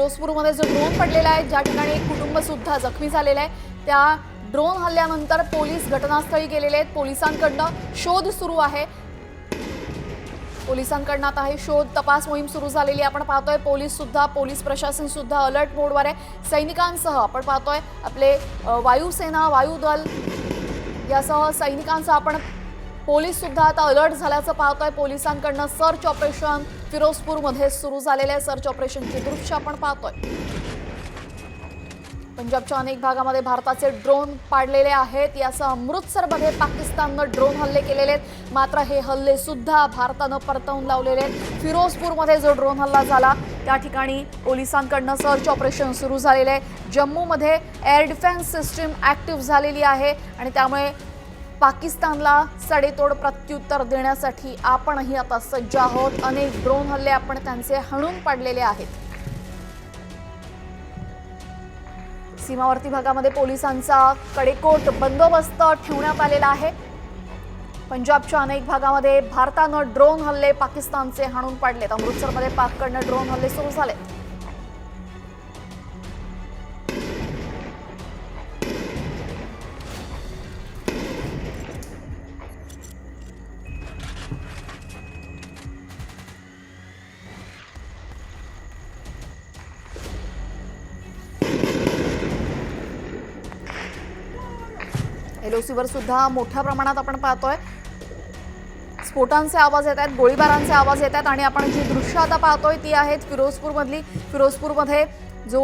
फिरोजपूरमध्ये जो ड्रोन पडलेला आहे ज्या ठिकाणी एक कुटुंब सुद्धा जखमी झालेलं आहे त्या ड्रोन हल्ल्यानंतर पोलीस घटनास्थळी गेलेले आहेत. पोलिसांकडनं शोध सुरू आहे. पोलिसांकडनं आता हे शोध तपास मोहीम सुरू झालेली आहे. आपण पाहतोय पोलीस सुद्धा पोलीस प्रशासन सुद्धा अलर्ट मोडवर आहे. सैनिकांसह आपण पाहतोय आपले वायुसेना वायुदल यासह सैनिकांसह आपण पोलीस सुद्धा आता अलर्ट झाल्याचं पाहतोय. पोलिसांकडनं सर्च ऑपरेशन फिरोजपूरमध्ये सुरू झालेलं आहे. सर्च ऑपरेशनची दृश्य आपण पाहतोय. पंजाबच्या अनेक भागामध्ये भारताचे ड्रोन पाडलेले आहेत. यासह अमृतसरमध्ये पाकिस्ताननं ड्रोन हल्ले केलेले आहेत. मात्र हे हल्ले सुद्धा भारतानं परतवून लावलेले आहेत. फिरोजपूरमध्ये जो ड्रोन हल्ला झाला त्या ठिकाणी पोलिसांकडनं सर्च ऑपरेशन सुरू झालेलं आहे. जम्मूमध्ये एअर डिफेन्स सिस्टीम ॲक्टिव्ह झालेली आहे आणि त्यामुळे पाकिस्तानला सडेतोड प्रत्युत्तर देण्यासाठी आपणही आता सज्ज आहोत. अनेक ड्रोन हल्ले आपण त्यांचे हणून पाडलेले आहेत. सीमावर्ती भागामध्ये पोलिसांचा कडेकोट बंदोबस्त ठेवण्यात आलेला आहे. पंजाबच्या अनेक भागामध्ये भारतानं ड्रोन हल्ले पाकिस्तानचे हाणून पाडलेत. अमृतसरमध्ये पाककडनं ड्रोन हल्ले सुरू झाले. एलओसीवर सुद्धा मोठ्या प्रमाणात आपण पाहतोय. स्फोटांचे आवाज येत आहेत गोळीबारांचे आवाज येत आहेत आणि आपण जी दृश्य आता पाहतोय ती आहेत फिरोजपूरमधली. फिरोजपूरमध्ये जो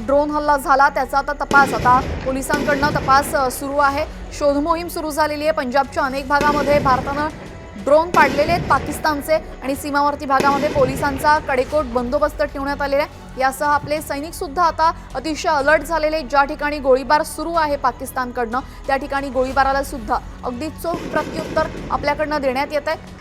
ड्रोन हल्ला झाला त्याचा आता तपास. आता पोलिसांकडनं तपास सुरू आहे. शोध मोहीम सुरू झालेली आहे. पंजाबच्या अनेक भागामध्ये भारतानं ड्रोन पाडलेले आहेत पाकिस्तानचे आणि सीमावर्ती भागामध्ये पोलिसांचा कडेकोट बंदोबस्त ठेवण्यात आलेला आहे. यासह आपले सैनिक सुद्धा आता अतिशय अलर्ट झालेले ज्या ठिकाणी गोळीबार सुरू आहे पाकिस्तानकडनं त्या ठिकाणी गोळीबाराला सुद्धा अगदी चोख प्रत्युत्तर आपल्याकडनं देण्यात येत आहे.